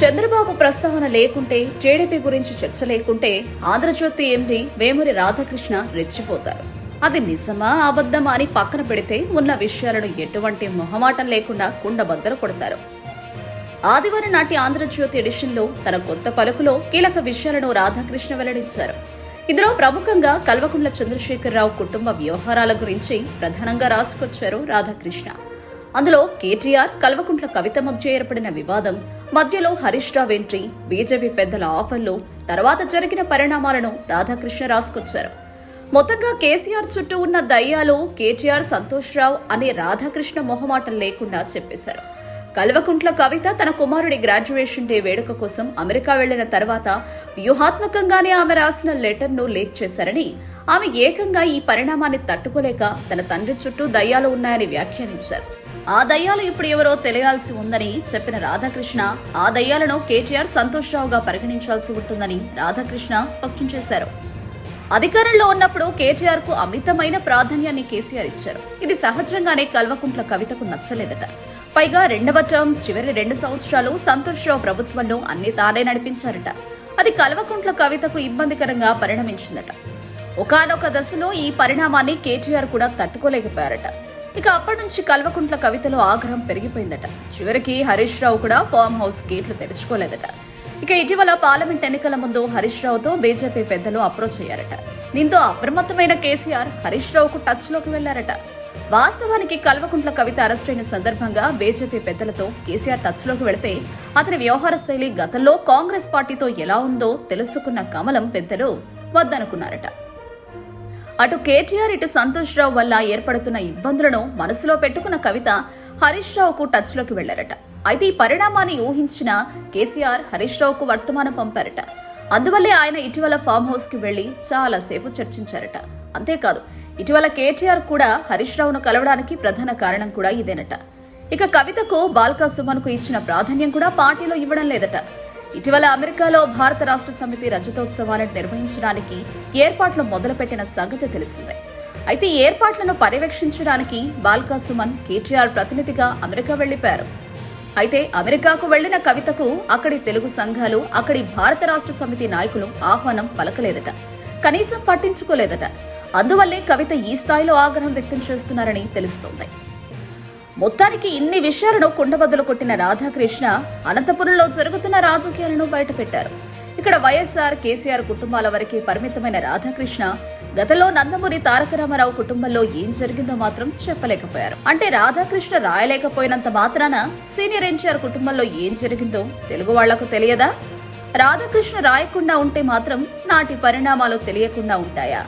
చంద్రబాబు ప్రస్తావన లేకుంటే టీడీపీ గురించి చర్చ లేకుంటే ఆంధ్రజ్యోతి ఎండి వేమూరి రాధాకృష్ణ రెచ్చిపోతారు. అది నిజమా అబద్ధమా అని పక్కన పెడితే ఉన్న విషయాలను ఎటువంటి మొహమాటం లేకుండా కుండబద్దలు కొడతారు. ఆదివారం నాటి ఆంధ్రజ్యోతి ఎడిషన్లో తన కొత్త పలుకులో కీలక విషయాలను రాధాకృష్ణ వెల్లడించారు. ఇందులో ప్రముఖంగా కల్వకుంట్ల చంద్రశేఖరరావు కుటుంబ వ్యవహారాల గురించి ప్రధానంగా రాసుకొచ్చారు రాధాకృష్ణ. అందులో కేటీఆర్ కల్వకుంట్ల కవిత మధ్య ఏర్పడిన వివాదం మధ్యలో హరీష్ రావు ఎంట్రీ బీజేపీ పెద్దల ఆఫర్లు తర్వాత జరిగిన పరిణామాలను రాధాకృష్ణ రాసుకొచ్చారు. మొత్తంగా కేసీఆర్ చుట్టూ ఉన్న దయ్యాలు కేటీఆర్ సంతోష్ రావు అనే రాధాకృష్ణ మొహమాటం లేకుండా చెప్పేశారు. కల్వకుంట్ల కవిత తన కుమారుడి గ్రాడ్యుయేషన్ డే వేడుక కోసం అమెరికా వెళ్ళిన తర్వాత వ్యూహాత్మకంగానే ఆమె రాసిన లెటర్ను లీక్ చేశారని ఆమె ఏకంగా ఈ పరిణామాన్ని తట్టుకోలేక తన తండ్రి చుట్టూ దయ్యాలు ఉన్నాయని వ్యాఖ్యానించారు. ఆ దయ్యాలు ఇప్పుడు ఎవరో తెలియాల్సి ఉందని చెప్పిన రాధాకృష్ణ ఆ దయ్యాలను కేటీఆర్ సంతోష్ రావుగా పరిగణించాల్సి ఉంటుందని రాధాకృష్ణ స్పష్టం చేశారు. అధికారంలో ఉన్నప్పుడు కేటీఆర్కు అమితమైన ప్రాధాన్యాన్ని కేసీఆర్ ఇచ్చారు. ఇది సహజంగానే కల్వకుంట్ల కవితకు నచ్చలేదట. పైగా రెండవ టర్మ్ చివరి రెండు సంవత్సరాలు సంతోష్రావు ప్రభుత్వంలో అన్ని తానే నడిపించారట. అది కల్వకుంట్ల కవితకు ఇబ్బందికరంగా పరిణమించిందట. ఒకానొక దశలో ఈ పరిణామాన్ని కేటీఆర్ కూడా తట్టుకోలేకపోయారట. ఇక అప్పటి నుంచి కల్వకుంట్ల కవితలో ఆగ్రహం పెరిగిపోయిందట. చివరికి హరీష్ రావు కూడా ఫామ్ హౌస్ గేట్లు తెరుచుకోలేదట. ఇక ఇటీవల పార్లమెంట్ ఎన్నికల ముందు హరీష్ రావుతో బీజేపీ పెద్దలు అప్రోచ్ అయ్యారట. దీంతో అప్రమత్తమైన కేసీఆర్ హరీష్ రావుకు టచ్లోకి వెళ్ళారట. వాస్తవానికి కల్వకుంట్ల కవిత అరెస్ట్ అయిన సందర్భంగా బీజేపీ పెద్దలతో కేసీఆర్ టచ్లోకి వెళితే అతని వ్యవహార శైలి గతంలో కాంగ్రెస్ పార్టీతో ఎలా ఉందో తెలుసుకున్న కమలం పెద్దలు వద్దనుకున్నారట. అటు కేటీఆర్ ఇటు సంతోష్ రావు వల్ల ఏర్పడుతున్న ఇబ్బందులను మనసులో పెట్టుకున్న కవిత హరీష్ రావుకు టచ్లోకి వెళ్ళారట. అయితే ఈ పరిణామాన్ని ఊహించిన కేసీఆర్ హరీష్ రావుకు వర్తమానం పంపారట. అందువల్లే ఆయన ఇటీవల ఫామ్ హౌస్కి వెళ్ళి చాలాసేపు చర్చించారట. అంతేకాదు ఇటీవల కేటీఆర్ కూడా హరీష్ రావును కలవడానికి ప్రధాన కారణం కూడా ఇదేనట. ఇక కవితకు బాల్కా సుమన్కు ఇచ్చిన ప్రాధాన్యం కూడా పార్టీలో ఇవ్వడం లేదట. ఇటీవల అమెరికాలో భారత రాష్ట్ర సమితి రజతోత్సవాలను నిర్వహించడానికి ఏర్పాట్లు మొదలుపెట్టిన సంగతి తెలిసిందే. అయితే ఏర్పాట్లను పర్యవేక్షించడానికి బాల్కా సుమన్ కేటీఆర్ ప్రతినిధిగా అమెరికా వెళ్ళిపారు అయితే అమెరికాకు వెళ్ళిన కవితకు అక్కడి తెలుగు సంఘాలు అక్కడి భారత రాష్ట్ర సమితి నాయకులు ఆహ్వానం పలకలేదట కనీసం పట్టించుకోలేదట. అందువల్లే కవిత ఈ స్థాయిలో ఆగ్రహం వ్యక్తం చేస్తున్నారని తెలుస్తోంది. మొత్తానికి ఇన్ని విషయాలను కుండబద్దలు కొట్టిన రాధాకృష్ణ అనంతపురంలో జరుగుతున్న రాజకీయాలను బయటపెట్టారు. ఇక్కడ వైఎస్ఆర్ కేసీఆర్ కుటుంబాల వరకే పరిమితమైన రాధాకృష్ణ గతంలో నందమూరి తారక రామారావు కుటుంబంలో ఏం జరిగిందో మాత్రం చెప్పలేకపోయారు. అంటే రాధాకృష్ణ రాయలేకపోయినంత మాత్రాన సీనియర్ ఎన్టీఆర్ కుటుంబంలో ఏం జరిగిందో తెలుగు వాళ్ళకు తెలియదా? రాధాకృష్ణ రాయకుండా ఉంటే మాత్రం నాటి పరిణామాలు తెలియకుండా ఉంటాయా?